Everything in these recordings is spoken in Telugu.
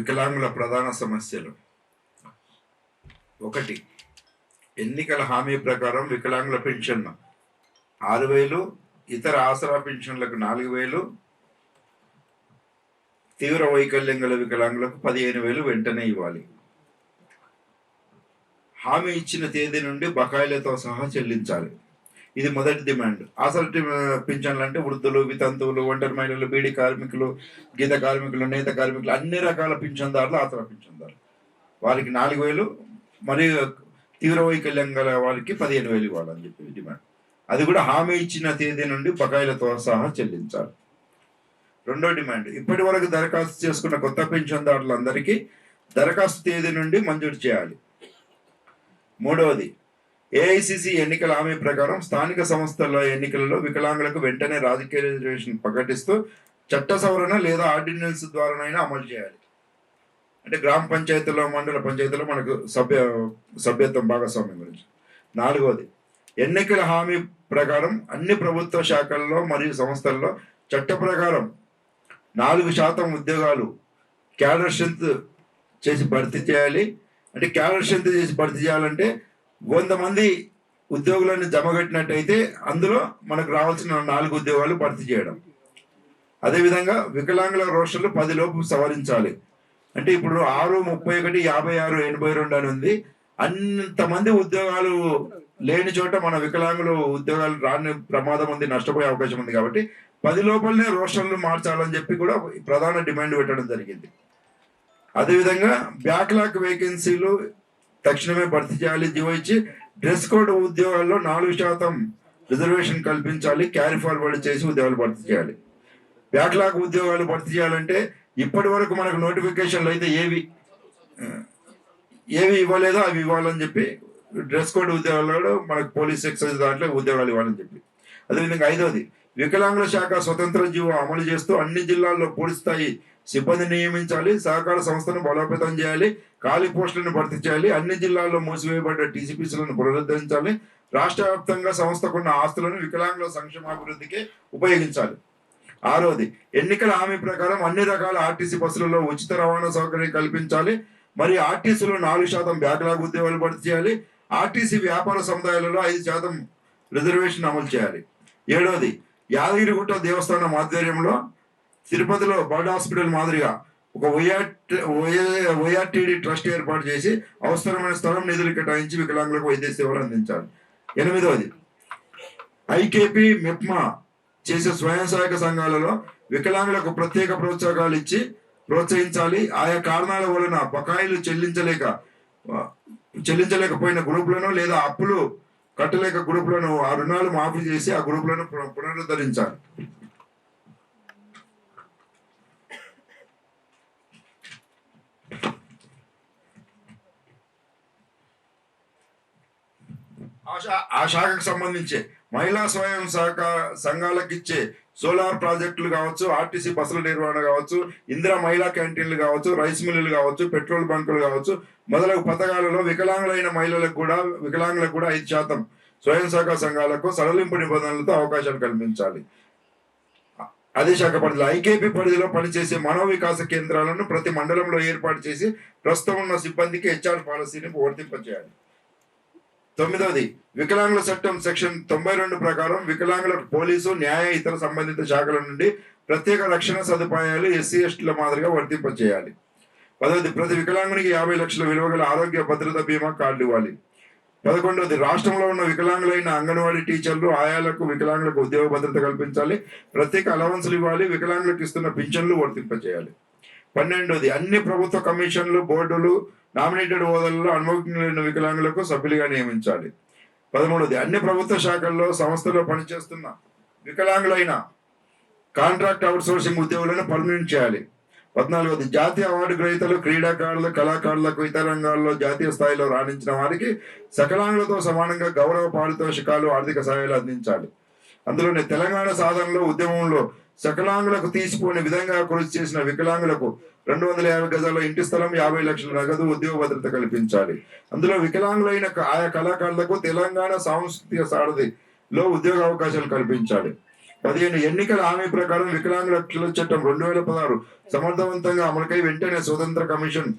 వికలాంగుల ప్రధాన సమస్యలు. ఒకటి ఎన్నికల హామీ ప్రకారం వికలాంగుల పెన్షన్. ఆరు వేలు ఇతర ఆసరా పెన్షన్లకు నాలుగు వేలు తీవ్ర వైకల్యం గల వికలాంగులకు పదిహేను వేలు వెంటనే ఇవ్వాలి. హామీ ఇచ్చిన తేదీ నుండి బకాయిలతో సహా చెల్లించాలి. ఇది మొదటి డిమాండ్. అసలు పింఛన్లు అంటే వృద్ధులు వితంతువులు ఒంటరి మహిళలు బీడీ కార్మికులు గీత కార్మికులు నేత కార్మికులు అన్ని రకాల పింఛన్దారులు ఆసరా పింఛన్దారులు. వారికి నాలుగు వేలు మరియు తీవ్ర వైకల్యం గల వారికి పదిహేను వేలు ఇవ్వాలని చెప్పి డిమాండ్. అది కూడా హామీ ఇచ్చిన తేదీ నుండి బకాయిలతో సహా చెల్లించాలి. రెండో డిమాండ్ ఇప్పటి వరకు దరఖాస్తు చేసుకున్న కొత్త పెన్షన్దారులందరికీ దరఖాస్తు తేదీ నుండి మంజూరు చేయాలి. మూడవది ఏఐసిసి ఎన్నికల హామీ ప్రకారం స్థానిక సంస్థల ఎన్నికలలో వికలాంగులకు వెంటనే రాజకీయ రిజర్వేషన్ ప్రకటిస్తూ చట్ట సవరణ లేదా ఆర్డినెన్స్ ద్వారానైనా అమలు చేయాలి. అంటే గ్రామ పంచాయతీలో మండల పంచాయతీలో మనకు సభ్య సభ్యత్వం భాగస్వామ్యం గురించి. నాలుగవది ఎన్నికల హామీ ప్రకారం అన్ని ప్రభుత్వ శాఖల్లో మరియు సంస్థల్లో చట్ట ప్రకారం నాలుగు శాతం ఉద్యోగాలు క్యాడర్ స్ట్రెంత్ చేసి భర్తీ చేయాలి. అంటే క్యాడర్ స్ట్రెంత్ చేసి భర్తీ చేయాలంటే వంద మంది ఉద్యోగులను జమగట్టినట్టయితే అందులో మనకు రావాల్సిన నాలుగు ఉద్యోగాలు భర్తీ చేయడం. అదేవిధంగా వికలాంగుల రోషన్లు పది లోపు సవరించాలి. అంటే ఇప్పుడు ఆరు ముప్పై ఒకటి యాభై ఆరు ఎనభై రెండు అని ఉంది. అంతమంది ఉద్యోగాలు లేని చోట మన వికలాంగులు ఉద్యోగాలు రాని ప్రమాదం ఉంది నష్టపోయే అవకాశం ఉంది కాబట్టి పది లోపలనే రోషన్లు మార్చాలని చెప్పి కూడా ప్రధాన డిమాండ్ పెట్టడం జరిగింది. అదేవిధంగా బ్యాక్లాగ్ వేకెన్సీలు తక్షణమే భర్తీ చేయాలి జీవో ఇచ్చి డ్రెస్ కోడ్ ఉద్యోగాల్లో నాలుగు శాతం రిజర్వేషన్ కల్పించాలి క్యారీ ఫార్వర్డ్ చేసి ఉద్యోగాలు భర్తీ చేయాలి. బ్యాక్లాగ్ ఉద్యోగాలు భర్తీ చేయాలంటే ఇప్పటి వరకు మనకు నోటిఫికేషన్లు అయితే ఏవి ఏవి ఇవ్వలేదో అవి ఇవ్వాలని చెప్పి డ్రెస్ కోడ్ ఉద్యోగాల్లో మనకు పోలీస్ ఎక్సైజ్ దాంట్లో ఉద్యోగాలు ఇవ్వాలని చెప్పి. అదేవిధంగా ఐదవది వికలాంగుల శాఖ స్వతంత్ర జీవో అమలు చేస్తూ అన్ని జిల్లాల్లో పూర్తి స్థాయి సిబ్బంది నియమించాలి సహకార సంస్థను బలోపేతం చేయాలి ఖాళీ పోస్టులను భర్తీ చేయాలి అన్ని జిల్లాల్లో మూసివేయబడ్డ టీసీపీసీలను పునరుద్ధరించాలి రాష్ట్ర వ్యాప్తంగా సంస్థకున్న ఆస్తులను వికలాంగుల సంక్షేమాభివృద్ధికి ఉపయోగించాలి. ఆరోది ఎన్నికల హామీ ప్రకారం అన్ని రకాల ఆర్టీసీ బస్సులలో ఉచిత రవాణా సౌకర్యం కల్పించాలి మరి ఆర్టీసీలో నాలుగు శాతం బ్యాక్లాగ్ ఉద్యోగాలు భర్తీ చేయాలి ఆర్టీసీ వ్యాపార సముదాయాలలో ఐదు శాతం రిజర్వేషన్ అమలు చేయాలి. ఏడవది యాదగిరిగుట్ట దేవస్థానం ఆధ్వర్యంలో తిరుపతిలో బర్డ్ హాస్పిటల్ మాదిరిగా ఒక వైఆర్టీడీ ట్రస్ట్ ఏర్పాటు చేసి అవసరమైన స్థలం నిధులు కేటాయించి వికలాంగులకు వైద్య సేవలు అందించాలి. ఎనిమిదవది ఐకేపీ మెప్మా చేసే స్వయం సహాయక సంఘాలలో వికలాంగులకు ప్రత్యేక ప్రోత్సాహకాలు ఇచ్చి ప్రోత్సహించాలి. ఆయా కారణాల వలన బకాయిలు చెల్లించలేక చెల్లించలేకపోయిన గ్రూపులను లేదా అప్పులు కట్టలేక గ్రూపులను ఆ రుణాలు మాఫీ చేసి ఆ గ్రూపులను పున- పునరుద్ధరించాలి. ఆ శాఖకు సంబంధించి మహిళా స్వయం సహక సంఘాలకు ఇచ్చే సోలార్ ప్రాజెక్టులు కావచ్చు ఆర్టీసీ బస్సుల నిర్వహణ కావచ్చు ఇందిరా మహిళా క్యాంటీన్లు కావచ్చు రైస్ మిల్లులు కావచ్చు పెట్రోల్ బంకులు కావచ్చు మొదలగు పథకాలలో వికలాంగులైన మహిళలకు కూడా వికలాంగులకు కూడా ఐదు శాతం స్వయం సహకార సంఘాలకు సడలింపు నిబంధనలతో అవకాశాలు కల్పించాలి. అదే శాఖ పరిధిలో ఐకేపీ పరిధిలో పనిచేసే మనోవికాస కేంద్రాలను ప్రతి మండలంలో ఏర్పాటు చేసి ప్రస్తుతం ఉన్న సిబ్బందికి హెచ్ఆర్ పాలసీని వర్తింపజేయాలి. తొమ్మిదవది వికలాంగుల చట్టం సెక్షన్ తొంభై రెండు ప్రకారం వికలాంగులకు పోలీసు న్యాయ ఇతర సంబంధిత శాఖల నుండి ప్రత్యేక రక్షణ సదుపాయాలు ఎస్సీ ఎస్టీల మాదిరిగా వర్తింపచేయాలి పదవది ప్రతి వికలాంగునికి యాభై లక్షల విలువ గల ఆరోగ్య భద్రత బీమా కార్డు ఇవ్వాలి. పదకొండవది రాష్ట్రంలో ఉన్న వికలాంగులైన అంగన్వాడీ టీచర్లు ఆయాలకు వికలాంగులకు ఉద్యోగ భద్రత కల్పించాలి. ప్రత్యేక అలవన్సులు ఇవ్వాలి. వికలాంగులకు ఇస్తున్న పింఛన్లు వర్తింపచేయాలి పన్నెండవది అన్ని ప్రభుత్వ కమిషన్లు బోర్డులు నామినేటెడ్ హోదాలలో అనుభవజ్ఞులైన వికలాంగులకు సభ్యులుగా నియమించాలి. పదమూడవది అన్ని ప్రభుత్వ శాఖల్లో సంస్థలో పనిచేస్తున్న వికలాంగులైన కాంట్రాక్ట్ అవుట్సోర్సింగ్ ఉద్యోగులను పర్మనెంట్ చేయాలి. పద్నాలుగవది జాతీయ అవార్డు గ్రహీతలు క్రీడాకారులు కళాకారులకు ఇతర రంగాల్లో జాతీయ స్థాయిలో రాణించిన వారికి సకలాంగులతో సమానంగా గౌరవ పారితోషికాలు ఆర్థిక సహాయాలు అందించాలి. అందులోనే తెలంగాణ సాధనలో ఉద్యమంలో సకలాంగులకు తీసుకునే విధంగా కృషి చేసిన వికలాంగులకు రెండు వందల యాభై గజాల ఇంటి స్థలం యాభై లక్షల నగదు ఉద్యోగ భద్రత కల్పించాలి. అందులో వికలాంగులైన ఆయా కళాకారులకు తెలంగాణ సాంస్కృతిక సారథిలో ఉద్యోగ అవకాశాలు కల్పించాలి. పదిహేను ఎన్నికల హామీ ప్రకారం వికలాంగుల హక్కుల చట్టం రెండు వేల పదహారు సమర్థవంతంగా అమలుకై వెంటనే స్వతంత్ర కమిషన్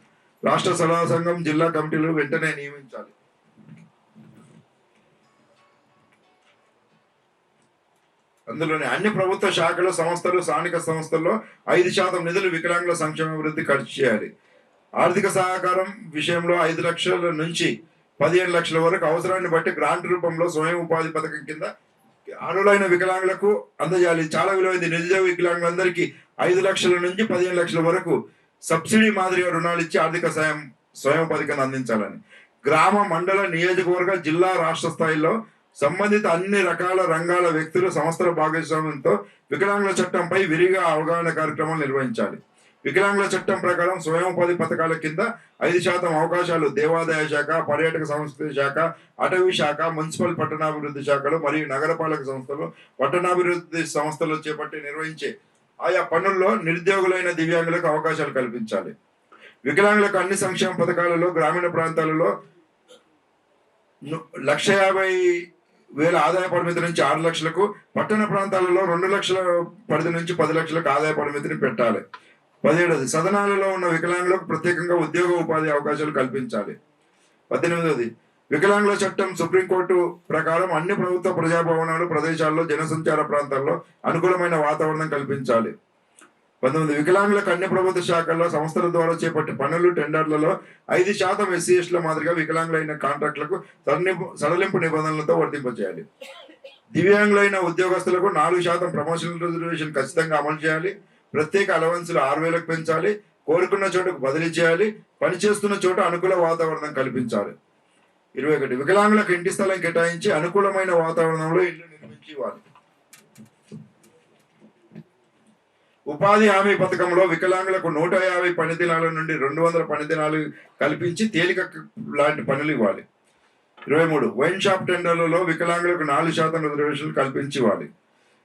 రాష్ట్ర సలహా సంఘం జిల్లా కమిటీలు వెంటనే నియమించాలి. అందులోని అన్ని ప్రభుత్వ శాఖలు సంస్థలు స్థానిక సంస్థల్లో ఐదు శాతం నిధులు వికలాంగుల సంక్షేమ అభివృద్ధి ఖర్చు చేయాలి. ఆర్థిక సహకారం విషయంలో ఐదు లక్షల నుంచి పదిహేను లక్షల వరకు అవసరాన్ని బట్టి గ్రాంట్ రూపంలో స్వయం ఉపాధి పథకం కింద అర్హులైన వికలాంగులకు అందజేయాలి. చాలా విలువైంది. నిరుద్యోగ వికలాంగులందరికీ ఐదు లక్షల నుంచి పదిహేను లక్షల వరకు సబ్సిడీ మాదిరిగా రుణాలు ఇచ్చి ఆర్థిక సాయం స్వయం ఉపాధి కింద అందించాలని. గ్రామ మండల నియోజకవర్గ జిల్లా రాష్ట్ర స్థాయిలో సంబంధిత అన్ని రకాల రంగాల వ్యక్తులు సంస్థల భాగస్వామ్యంతో వికలాంగుల చట్టంపై విరిగా అవగాహన కార్యక్రమాలు నిర్వహించాలి. వికలాంగుల చట్టం ప్రకారం స్వయం ఉపాధి పథకాల కింద ఐదు శాతం అవకాశాలు దేవాదాయ శాఖ పర్యాటక సంస్కృతి శాఖ అటవీ శాఖ మున్సిపల్ పట్టణాభివృద్ధి శాఖలు మరియు నగరపాలక సంస్థలు పట్టణాభివృద్ధి సంస్థలు చేపట్టి నిర్వహించే ఆయా పనుల్లో నిరుద్యోగులైన దివ్యాంగులకు అవకాశాలు కల్పించాలి. వికలాంగులకు అన్ని సంక్షేమ పథకాలలో గ్రామీణ ప్రాంతాలలో లక్ష యాభై వేల ఆదాయ పరిమితి నుంచి ఆరు లక్షలకు పట్టణ ప్రాంతాలలో రెండు లక్షల పరిధి నుంచి పది లక్షలకు ఆదాయ పరిమితిని పెట్టాలి. పదిహేడవది సదనాలలో ఉన్న వికలాంగులకు ప్రత్యేకంగా ఉద్యోగ ఉపాధి అవకాశాలు కల్పించాలి. పద్దెనిమిదవది వికలాంగుల చట్టం సుప్రీంకోర్టు ప్రకారం అన్ని ప్రభుత్వ ప్రజాభవనాలు ప్రదేశాల్లో జనసంచార ప్రాంతాల్లో అనుకూలమైన వాతావరణం కల్పించాలి. పంతొమ్మిది వికలాంగులకు అన్ని ప్రభుత్వ శాఖల్లో సంస్థల ద్వారా చేపట్టే పనులు టెండర్లలో ఐదు శాతం ఎస్సీ ఎస్ల మాదిరిగా వికలాంగులైన కాంట్రాక్టులకు సడలింపు సడలింపు నిబంధనలతో వర్తింపచేయాలి దివ్యాంగులైన ఉద్యోగస్తులకు నాలుగు శాతం ప్రమోషనల్ రిజర్వేషన్ ఖచ్చితంగా అమలు చేయాలి. ప్రత్యేక అలవెన్సులు ఆరు వేలకు పెంచాలి. కోరుకున్న చోటుకు బదిలీ చేయాలి. పనిచేస్తున్న చోట అనుకూల వాతావరణం కల్పించాలి. ఇరవై ఒకటి వికలాంగులకు ఇంటి స్థలం కేటాయించి అనుకూలమైన వాతావరణంలో ఇల్లు నిర్మించి ఇవ్వాలి. ఉపాధి హామీ పథకంలో వికలాంగులకు నూట యాభై పని దినాల నుండి రెండు వందల పని దినాలు కల్పించి తేలిక లాంటి పనులు ఇవ్వాలి. ఇరవై మూడు వైన్ షాప్ టెండర్లలో వికలాంగులకు నాలుగు శాతం రిజర్వేషన్లు కల్పించి ఇవ్వాలి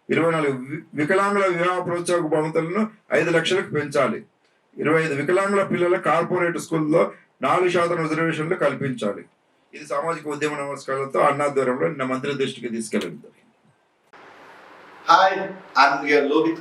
ఇరవై నాలుగు వికలాంగుల వివాహ ప్రోత్సాహక బహుమతులను ఐదు లక్షలకు పెంచాలి. ఇరవై ఐదు వికలాంగుల పిల్లల కార్పొరేట్ స్కూల్లో నాలుగు శాతం రిజర్వేషన్లు కల్పించాలి. ఇది సామాజిక ఉద్యమ నమస్కారాలతో అన్నాధ్వర్యంలో నిన్న మంత్రి దృష్టికి తీసుకెళ్ళింది. Hi I'm here Lohit